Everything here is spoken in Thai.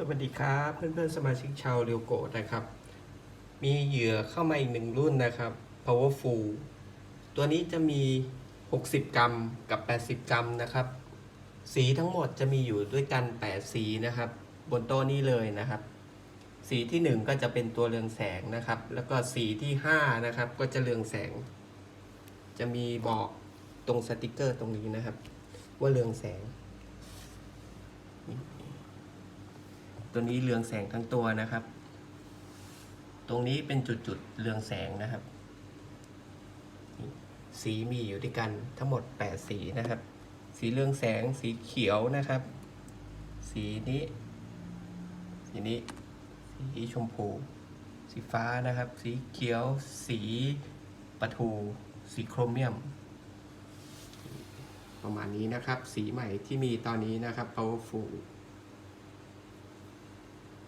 สวัสดีครับเพื่อนๆสมาชิกชาวเรียวโกะนะครับ มีเหยื่อเข้ามาอีกหนึ่งรุ่นนะครับ powerful ตัวนี้จะมี 60 กรัมกับ 80 กรัมนะครับ สีทั้งหมดจะมีอยู่ด้วยกัน 8 สีนะครับ บนโต๊ะนี้เลยนะครับ สีที่ 1 ก็จะเป็นตัวเรืองแสงนะครับ แล้วก็สีที่ 5 นะครับ ก็จะเรืองแสง จะมีบอกตรงสติกเกอร์ตรงนี้นะครับ ว่าเรืองแสง ตัวนี้เรืองแสงทั้งตัวนะครับ ตรงนี้เป็นจุดๆเรืองแสงนะครับ สีมีอยู่ด้วยกันทั้งหมด 8 สีนะครับ สีเรืองแสงสีเขียวนะครับ สีนี้ สีนี้ สีชมพู สีฟ้านะครับ สีเขียว สีปะทู สีโครเมียมประมาณนี้นะครับ สีใหม่ที่มีตอนนี้นะครับ powerful